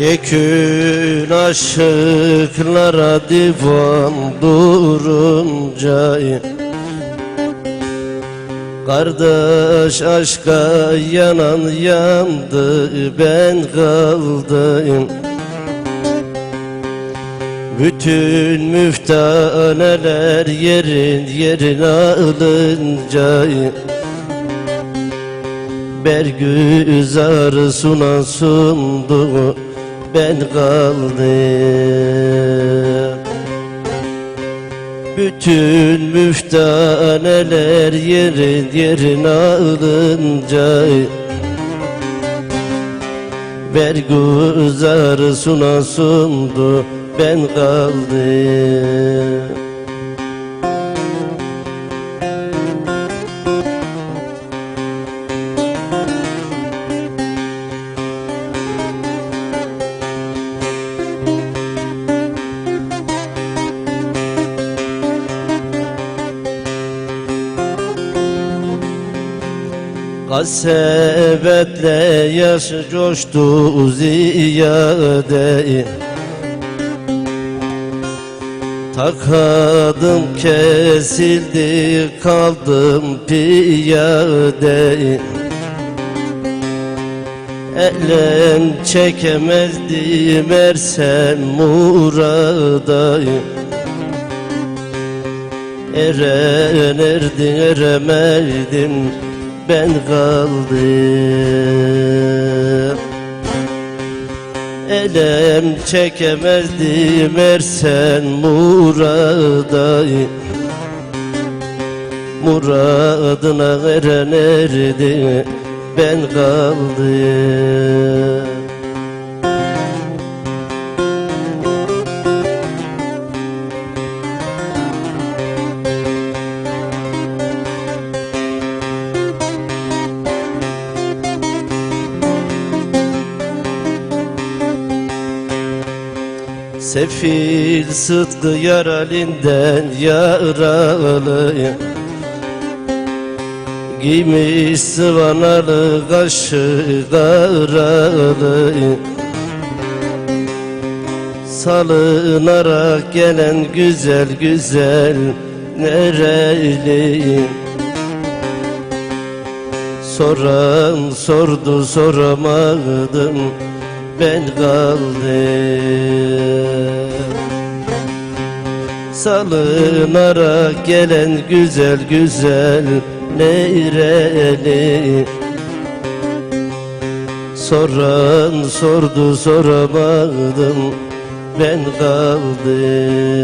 Yekün aşıklara divan durunca Kardeş aşka yanan yandı ben kaldım Bütün müftaneler yerin yerine alınca Bergüzar sunan sundu ben kaldım. Bütün müftaneler yerin yerine alınca Bergüzar sunan sundu ben kaldım Kasevetle yaş coştu ziyade Takadım kesildi kaldım piyade Elem çekemezdim ersem murada Eren erdin eremedim ben kaldım. Elem çekemezdim ersen murada Muradına eren erdi ben kaldım Sefil sıdkı yaralinden yaralı Giymiş sıvanalı kaşı karalı Salınarak gelen güzel güzel nereli Soran sordu soramadım ben kaldım. Salınarak gelen güzel güzel neyreli. Soran sordu soramadım ben kaldım